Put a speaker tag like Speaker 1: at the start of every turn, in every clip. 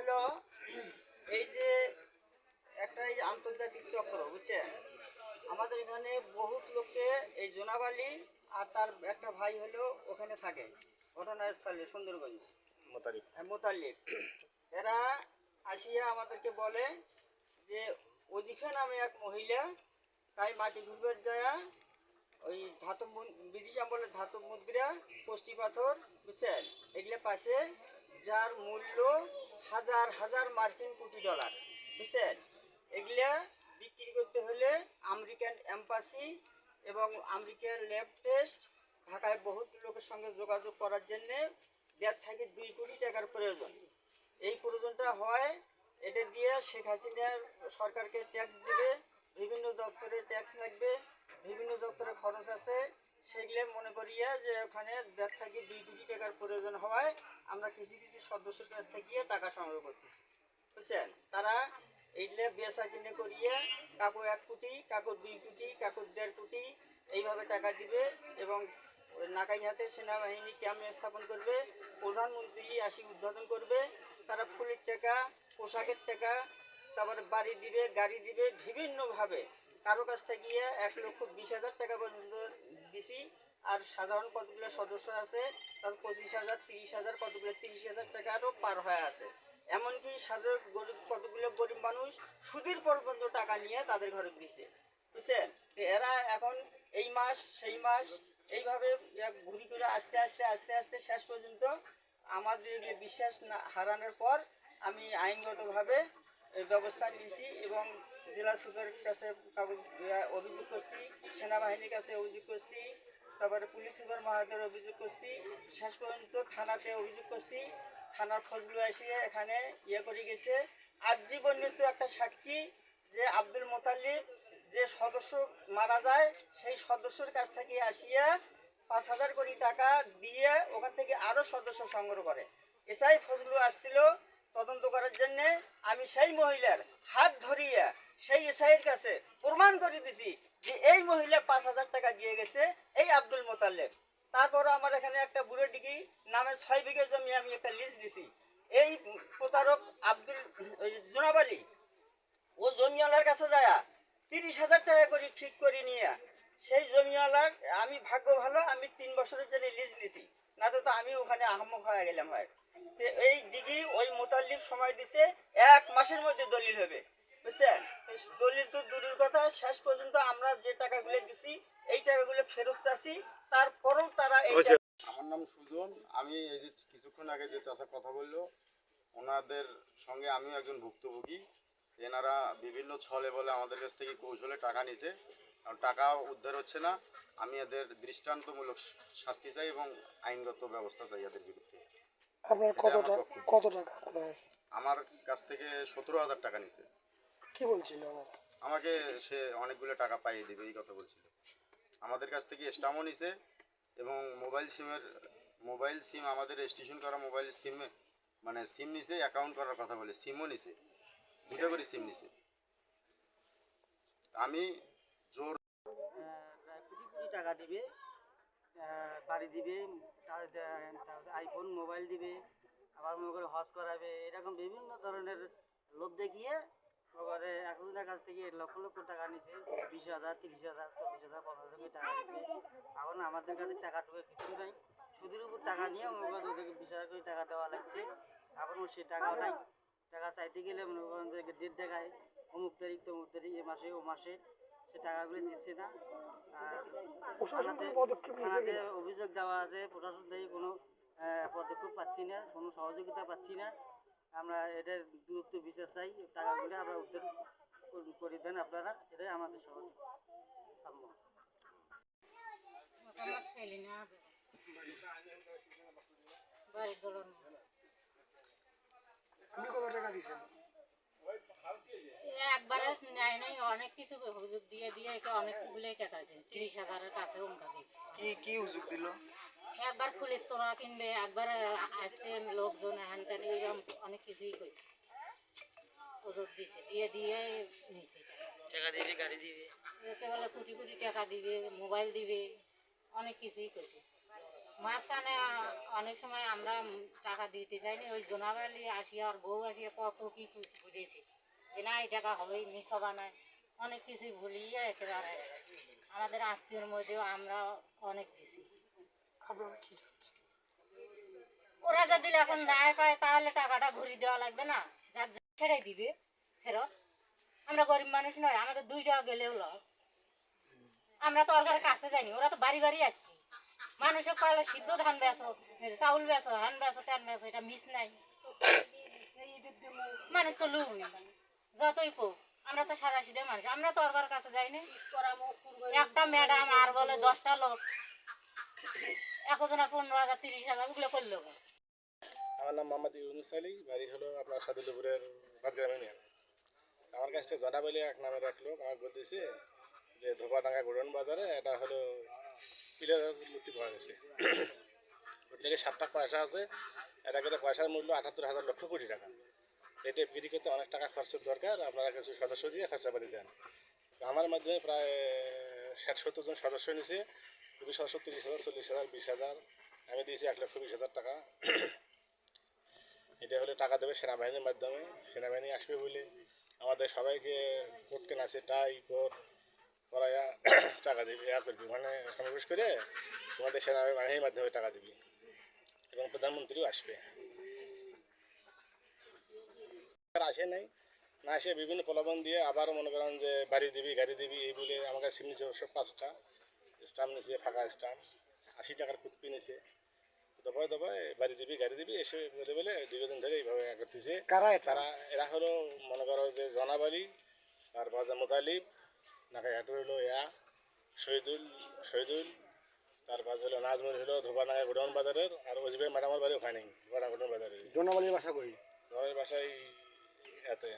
Speaker 1: হলো এই যে একটা এই আন্তর্জাতিক চক্র বুঝছেন? আমাদের এখানে বহুত লোককে এই জোনাবালি আর তার একটা ভাই হলো ওখানে থাকে ঘটনাস্থলে সুন্দরগঞ্জ।
Speaker 2: মোতারিফ
Speaker 1: হ্যাঁ, এরা আসিয়া আমাদেরকে বলে যে ওজিফা নামে এক মহিলা তাই মাটি ঘুরবে যায় ওই ধাতব ব্রিটিশ আমলে ধাতব মুদ্রা কষ্টি পাথর বুঝছেন? এগুলো পাশে যার মূল্য হাজার হাজার মার্কিন কোটি ডলার, বুঝছেন? এগুলা বিক্রি করতে হলে আমেরিকান এম্বাসি এবং আমেরিকান ল্যাব টেস্ট ঢাকায় বহুত লোকের সঙ্গে যোগাযোগ করার জন্যে দেড় থেকে দুই কোটি টাকার প্রয়োজন। এই প্রয়োজনটা হয়, এটা দিয়ে শেখ হাসিনার সরকারকে ট্যাক্স দিবে, বিভিন্ন দপ্তরে ট্যাক্স লাগবে, বিভিন্ন দপ্তরে খরচ আছে। সেগুলো মনে করিয়া যে ওখানে দেড় থেকে দুই কোটি টাকার প্রয়োজন হওয়ায় আমরা কৃষি কিছু সদস্যের কাছ থেকে টাকা সংগ্রহ করতেছি। বুঝছেন? তারা এইগুলো বেচা কিনে করিয়ে কাকু এক কোটি, কাকু দুই কোটি, কাকু দেড় কোটি এইভাবে টাকা দিবে এবং নাকাইহাটে সেনাবাহিনী ক্যাম্প স্থাপন করবে, প্রধানমন্ত্রী আসি উদ্বোধন করবে, তারা ফুলের টাকা, পোশাকের টাকা, তারপরে বাড়ি দিবে, গাড়ি দিবে, বিভিন্নভাবে। কারও কাছ থেকে এক লক্ষ বিশ হাজার টাকা পর্যন্ত দিছি। আর সাধারণ কতগুলো সদস্য আছে? তার পঁচিশ হাজার, তিরিশ হাজার, কতগুলো? তিরিশ হাজার টাকারও পার হয়ে আছে। এমনকি সাধারণ গরিব, কতগুলো গরিব মানুষ সুদের পর্যন্ত টাকা নিয়ে তাদের ঘরে দিছে বুঝছেন? এরা এখন এই মাস, সেই মাস, এইভাবে ঘুরি করে আস্তে আস্তে আস্তে আস্তে শেষ পর্যন্ত আমাদের বিশ্বাস হারানোর পর আমি আইনগতভাবে ব্যবস্থা নিয়েছি এবং জেলা সুপারের কাছে কাগজ অভিযোগ করছি, সেনাবাহিনীর কাছে অভিযোগ করছি, তারপরে পুলিশ সুপার মহাদের অভিযোগ করছি, শেষ পর্যন্ত থানাতে অভিযোগ করছি, থানার ফজলু এসে এখানে ইয়ে করে গেছে। আজীবনিত একটা সাক্ষী যে আব্দুল মোতাল্লিব যে সদস্য মারা যায়, সেই সদস্যের কাছ থেকে আসিয়া পাঁচ হাজার কোটি টাকা দিয়ে ওখান থেকে আরও সদস্য সংগ্রহ করে। এসআই ফজলু আসছিল তদন্ত করার জন্যে। আমি সেই মহিলার হাত ধরিয়া সেই এসআইয়ের কাছে প্রমাণ করে দিছি যে এই মহিলা পাঁচ হাজার টাকা দিয়ে গেছে, এই আব্দুল মোতাল্লেব তারপরও আমার এখানে একটা বুড়ো ডিগি নামে ছয় বিঘে জমি আমি একটা লিস্ট দিছি। এই প্রতারক আব্দুল জোনাব আলী ও জমিওয়ালার কাছে যায় তিরিশ হাজার টাকা করে ঠিক করে নিয়ে, সেই জমিওয়ালার আমি ভাগ্য ভালো, আমি তিন বছরের জন্য লিজ নিছি। না তো আমি ওখানে আহম্মক হয়ে গেলাম হয়। এই দিঘি ওই মোতাল্লিক সময় দিছে, এক মাসের মধ্যে দলিল হবে। বুঝছেন দলিল তো দূরের কথা শেষ পর্যন্ত আমরা যে টাকাগুলো দিছি এই টাকাগুলো ফেরত চাচ্ছি তারপরেও তারা।
Speaker 3: আমার নাম সুজন। আমি এই যে কিছুক্ষণ আগে যে চাষা কথা বলল ওনাদের সঙ্গে আমিও একজন ভুক্তভোগী। এনারা বিভিন্ন ছলে বলে আমাদের কাছ থেকে কৌশলে টাকা নিছে কারণ টাকা উদ্ধার হচ্ছে না। আমি এদের দৃষ্টান্তমূলক শাস্তি চাই এবং আইনগত ব্যবস্থা চাই এদের বিরুদ্ধে।
Speaker 4: আপনার কত
Speaker 3: আমার
Speaker 4: টাকা? কত টাকা?
Speaker 3: আমার কাছ থেকে সতেরো হাজার টাকা নিছে
Speaker 4: কি বলছিল
Speaker 3: আমাকে সে অনেকগুলো টাকা পাইয়ে দিবে এই কথা বলছিল। আমাদের কাছ থেকে স্টামও নিছে এবং মোবাইল সিমের মোবাইল সিম আমাদের রেজিস্ট্রেশন করা মোবাইল সিমে মানে সিম নিছে অ্যাকাউন্ট করার কথা বলে সিমও নিছে। দুটো করে সিম নিছে। আমি জোর
Speaker 1: কোটি কোটি টাকা দিবে বাড়ি দিবে আইফোন মোবাইল দিবে আবার মনে করে হজ করাবে এরকম বিভিন্ন ধরনের লোভ দেখিয়ে কাছ থেকে লক্ষ লক্ষ টাকা নিছে বিশ হাজার তিরিশ হাজার চল্লিশ হাজার হাজার করে টাকা নিচ্ছে এখন আমাদের কাছে টাকাটুকু কিছু নাই। সুদের উপর টাকা নিয়ে মনে ওদেরকে বিশ হাজার করে টাকা দেওয়া লাগছে। এখন ও সে টাকাও নাই। টাকা চাইতে গেলে মনে করেন ডেট দেখায় অমুক তারিখ তমুক তারিখ এ মাসে ও মাসে সে টাকাগুলো দিচ্ছে না। থানাতে? অভিযোগ দেওয়া আছে প্রশাসন থেকে কোনো পদক্ষেপ পাচ্ছি না কোনো সহযোগিতা পাচ্ছি না। আমরা এটার দূরত্ব বিচার চাই টাকাগুলো আমরা উদ্ধার করে- করে দেন আপনারা এটাই আমাদের সহজ কাম্য
Speaker 5: মোহাম্মদ সেলিনা
Speaker 4: আপনি কত টাকা দিয়েছেন?
Speaker 5: একবারে নেয় নাই অনেক কিছু দিয়ে দিয়ে একে অনেকগুলোই টাকা আছে তিরিশ হাজারের কাছে অঙ্কা দিয়েছে
Speaker 2: কি কি হুজুগ দিল?
Speaker 5: একবার ফুলের তোলা কিনবে একবার আসছে লোকজন হ্যান ত্যান এইরকম অনেক কিছুই করছে ওষুধ দিছে দিয়ে দিয়ে নিচ্ছে টাকা
Speaker 1: দিবে গাড়ি দিবে।
Speaker 5: একে বলে কোটি কোটি টাকা দিবে মোবাইল দিবে অনেক কিছুই করছে। মাঝখানে অনেক সময় আমরা টাকা দিতে চাইনি ওই জোনাবালি আসিয়া আর বউ আসিয়া কত কি বুঝেছি। যে না এই টাকা হবে নিছবা নাই অনেক কিছুই ভুলিয়ে একেবারে আমাদের আত্মীয়র মধ্যেও আমরা অনেক দিছি।
Speaker 4: কি
Speaker 5: ওরা যদি এখন না পায় তাহলে টাকাটা ঘুরি দেওয়া লাগবে না। যার ছেড়ে দিবে, ফেরত। আমরা গরিব মানুষ নয় আমাদের দুই টাকা গেলেও লস আমরা তো ওর কাছে যাইনি, ওরা তো বাড়ি বাড়ি আসছি। মানুষের কয়লা সিদ্ধ ধান বেসো চাউল বেসো ধান বেসো তেল বেসো এটা মিস নাই। মানুষ তো লুবই যতই কোক আমরা তো সাদা সিধে মানুষ, আমরা তো ওর কাছে যাইনি। একটা ম্যাডাম আর বলে দশটা লোক।
Speaker 2: আমার নাম মোহাম্মদ ইউনুস আলী, বাড়ি হলো আপনার সাদুল্লপুরের বাদগ্রাম ইউনিয়ন। আমার কাছ জনা বলে এক নামের এক লোক আমাকে বলতেছে যে ধোপাডাঙ্গা গোডন বাজারে এটা হলো পিলার মূর্তি পাওয়া গেছে। থেকে সাতটা পয়সা আছে। এটা করে পয়সার মূল্য আটাত্তর হাজার লক্ষ কোটি টাকা। এটা বিক্রি করতে অনেক টাকা খরচের দরকার। আপনারা কিছু সদস্য দিয়ে খরচাপাতি দেন। আমার মাধ্যমে প্রায় ষাট সত্তর জন সদস্য নিছে যদি সদস্য তিরিশ হাজার, চল্লিশ হাজার, বিশ হাজার, আমি দিয়েছি এক লক্ষ বিশ হাজার টাকা। এটা হলে টাকা দেবে সেনাবাহিনীর মাধ্যমে, সেনাবাহিনী আসবে বলে আমাদের সবাইকে কোর্ট কেনা আছে, টাই কোট করাইয়া টাকা দিবি ইয়া করবি। মানে সমাবেশ করে তোমাদের সেনাবাহিনীর মাধ্যমে টাকা দিবি এবং প্রধানমন্ত্রীও আসবে। আসে নাই। না সে বিভিন্ন প্রলোভন দিয়ে আবারও মনে করেন যে বাড়ি দিবি গাড়ি দিবি এই বলে আমার কাছে সিম নিচ্ছে অবশ্য পাঁচটা স্টাম্প নিছে ফাঁকা স্টাম্প আশি টাকার কুপি নিছে দফায় দফায় বাড়ি দিবি গাড়ি দিবি এসে বলে বলে দীর্ঘদিন ধরে এইভাবে করতেছে।
Speaker 4: কারা
Speaker 2: তারা এরা হলো মনে করো যে জনাবালি তারপর মোতালিব নাকাঘাট হলো ইয়া শহীদুল শহীদুল তারপর হলো নাজমুল হলো ধোপানাগা গোডাউন বাজারের আর ওজিবে ম্যাডামের বাড়ি ওখানে গোডা গোডাউন বাজারে
Speaker 4: জনবালির ভাষা কই?
Speaker 2: আমার বাসায় এতে।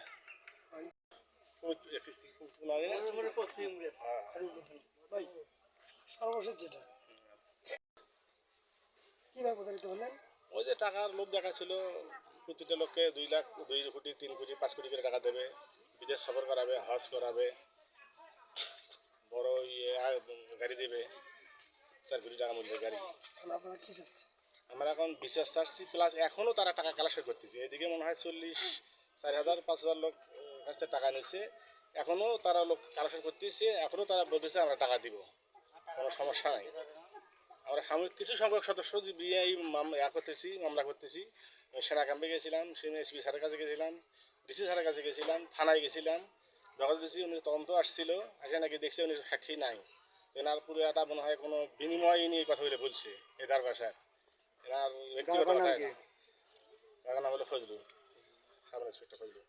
Speaker 2: ওই যে টাকার লোভ দেখাচ্ছিল প্রতিটা লোককে দুই লাখ, দুই কোটি, তিন কোটি, পাঁচ কোটি করে টাকা দেবে, বিদেশ সফর করাবে, হজ করাবে, বড় ইয়ে গাড়ি দেবে, চার কোটি টাকা মূল্যের গাড়ি। আমরা এখন বিশেষ চার্জি প্লাস এখনও তারা টাকা কালেকশন করতেছে। এদিকে মনে হয় চল্লিশ, চার হাজার, পাঁচ হাজার লোক কাছ থেকে টাকা নিচ্ছে এখনও তারা লোক কালেকশন করতেছে এখনও তারা বলতেছে আমরা টাকা দিব। কোনো সমস্যা নাই। আমরা সাময়িক কিছু সংখ্যক সদস্য মাম- ইয়া করতেছি মামলা করতেছি সেনা ক্যাম্পে গেছিলাম সেনা এসপি স্যারের কাছে গেছিলাম ডিসি স্যারের কাছে গেছিলাম থানায় গেছিলাম যখন দেখছি উনি তদন্ত আসছিল আসে নাকি দেখছি উনি সাক্ষী নাই। এনার পুরো একটা মনে হয় কোনো বিনিময় নিয়ে কথা বলে বলছে এদার ভাষায় এনার ব্যক্তিগত কথা
Speaker 4: কি?
Speaker 2: না তার নাম হলো ফজলু সাব ইন্সপেক্টর ফজলু